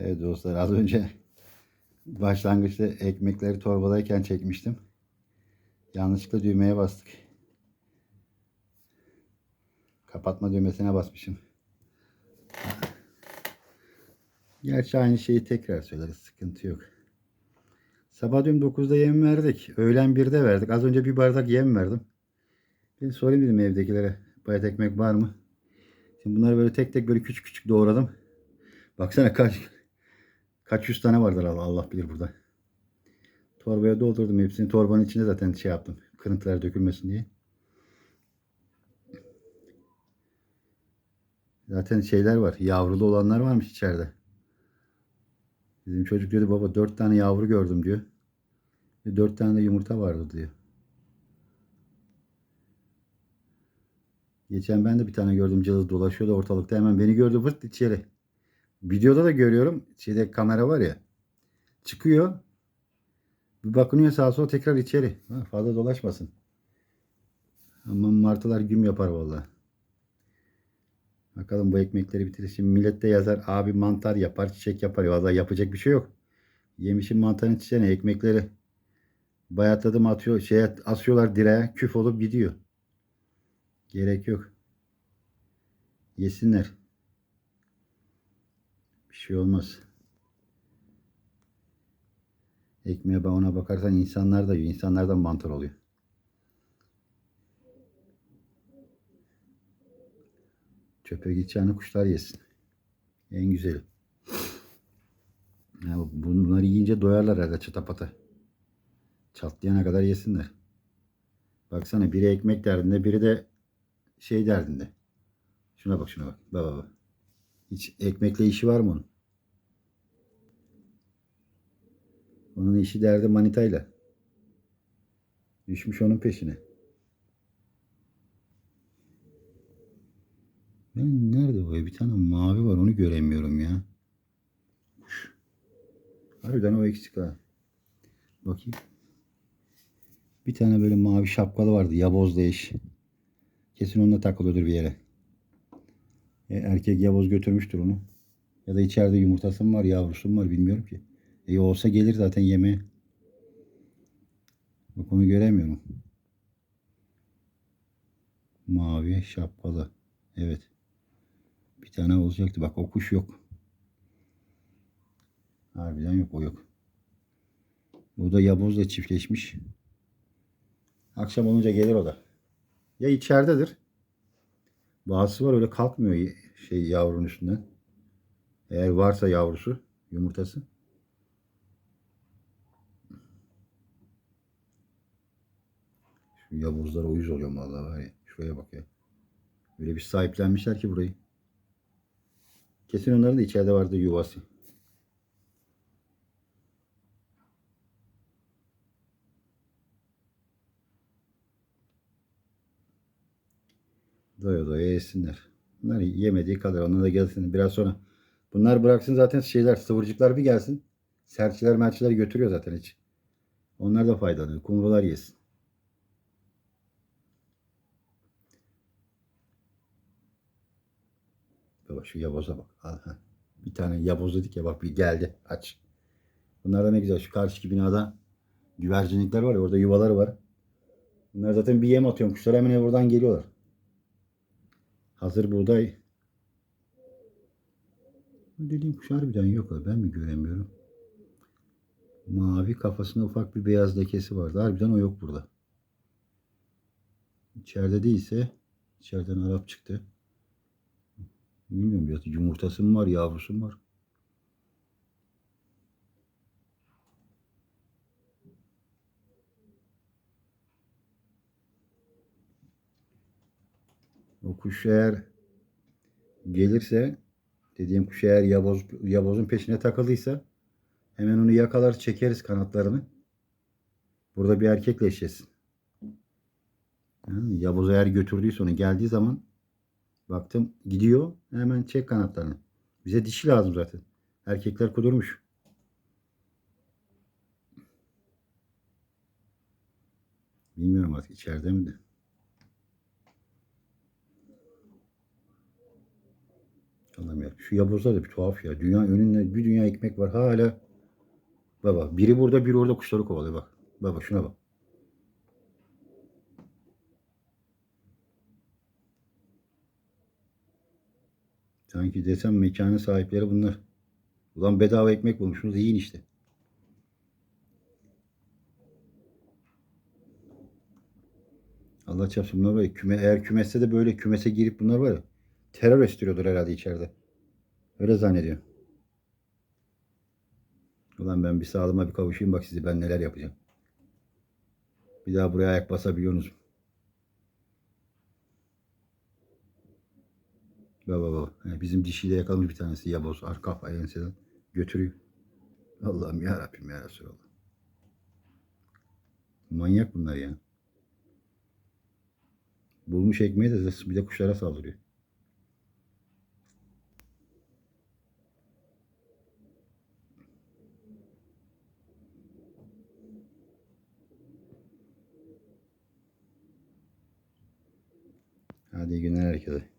Evet dostlar az önce başlangıçta ekmekleri torbadayken çekmiştim. Yanlışlıkla düğmeye bastık. Kapatma düğmesine basmışım. Gerçi aynı şeyi tekrar söyleriz. Sıkıntı yok. Sabah dün 9'da yem verdik. Öğlen 1'de verdik. Az önce bir bardak yem verdim. Bir sorayım dedim evdekilere. Bayat ekmek var mı? Şimdi bunları böyle tek tek böyle küçük küçük doğradım. Baksana kaç kaç yüz tane vardır Allah, Allah bilir burada. Torbaya doldurdum hepsini. Torbanın içinde zaten şey yaptım. Kırıntılar dökülmesin diye. Zaten şeyler var. Yavrulu olanlar varmış içeride. Bizim çocuk diyordu baba dört tane yavru gördüm diyor. Ve dört tane de yumurta vardı diyor. Geçen ben de bir tane gördüm cılız dolaşıyordu ortalıkta. Hemen beni gördü vırt içeri. Videoda da görüyorum. Şeyde kamera var ya. Çıkıyor. Bir bakınıyor sağa sola tekrar içeri. Ha, fazla dolaşmasın. Ama martılar güm yapar vallahi. Bakalım bu ekmekleri bitirir. Şimdi millet de yazar abi mantar yapar, çiçek yapar. Vallahi yapacak bir şey yok. Yemişin mantarın çiçeğine ekmekleri bayatladım atıyor, şeye asıyorlar direğe küf olup gidiyor. Gerek yok. Yesinler. Bir şey olmaz. Ekmeğe bağına bakarsan insanlar da yiyor. İnsanlardan mantar oluyor. Çöpe gideceğini kuşlar yesin. En güzeli. Ya bunları yiyince doyarlar herhalde çatapata. Çatlayana kadar yesinler. Baksana biri ekmek derdinde biri de şey derdinde. Şuna bak şuna bak. Bak bak. Hiç ekmekle işi var mı onun? Onun işi derdi manitayla. Düşmüş onun peşine. Ben nerede o? Bir tane mavi var onu göremiyorum ya. Kuş. Harbiden o eksik ha. Bakayım. Bir tane böyle mavi şapkalı vardı. Yaboz değiş. Kesin onunla takılıyordur bir yere. E, erkek yavoz götürmüştür onu. Ya da içeride yumurtası mı var, yavrusu mu var bilmiyorum ki. E olsa gelir zaten yemeğe. Bak onu göremiyorum. Mavi şapkalı. Evet. Bir tane olacaktı. Bak o kuş yok. Harbiden yok o yok. Bu da yabozla çiftleşmiş. Akşam olunca gelir o da. Ya içeridedir. Bazısı var öyle kalkmıyor şey yavrunun üstünden. Eğer varsa yavrusu, yumurtası. Şu yavuzlara uyuz oluyorum vallahi var ya. Şuraya bak ya. Öyle bir sahiplenmişler ki burayı. Kesin onların da içeride vardı yuvası. Doya doya yesinler. Bunlar yemediği kadar onlar da gelsin. Biraz sonra bunlar bıraksın zaten şeyler sıvırcıklar bir gelsin. Serçiler merçiler götürüyor zaten hiç. Onlar da faydalanıyor. Kumrular yesin. Bak şu yaboza bak. Aha. Bir tane yaboz dedik ya bak bir geldi. Aç. Bunlar da ne güzel. Şu karşıki binada güvercinlikler var ya orada yuvaları var. Bunlar zaten bir yem atıyorum. Kuşlar hemen buradan geliyorlar. Hazır buğday. Dediğim kuş harbiden yok. Ben mi göremiyorum? Mavi kafasında ufak bir beyaz lekesi vardı. Harbiden o yok burada. İçeride değilse içeriden Arap çıktı. Bilmiyorum ya yumurtası mı var yavrusu mu var? O kuş eğer gelirse dediğim kuş eğer yaboz, yabozun peşine takıldıysa hemen onu yakalar çekeriz kanatlarını. Burada bir erkekle eşleşsin. Yani yaboz eğer götürdüyse onu geldiği zaman baktım gidiyor hemen çek kanatlarını. Bize dişi lazım zaten. Erkekler kudurmuş. Bilmiyorum artık içeride mi de. Anlamıyorum. Şu yabozlar da bir tuhaf ya. Dünya önünde bir dünya ekmek var hala. Baba biri burada biri orada kuşları kovalıyor bak. Baba şuna bak. Sanki desem mekanın sahipleri bunlar. Ulan bedava ekmek bulmuşsunuz yiyin işte. Allah çarpsın bunlar var ya, küme, eğer kümesse de böyle kümese girip bunlar var ya terör estiriyordur herhalde içeride. Öyle zannediyor. Ulan ben bir sağlığıma bir kavuşayım bak sizi ben neler yapacağım. Bir daha buraya ayak basabiliyorsunuz. Baba baba. He, Bizim dişiyle yakalamış bir tanesi yaboz. Arka enseden götürüyor. Allah'ım ya Rabbim ya Resulallah. Manyak bunlar ya. Bulmuş ekmeği de bir de kuşlara saldırıyor. Hadi iyi günler herkese.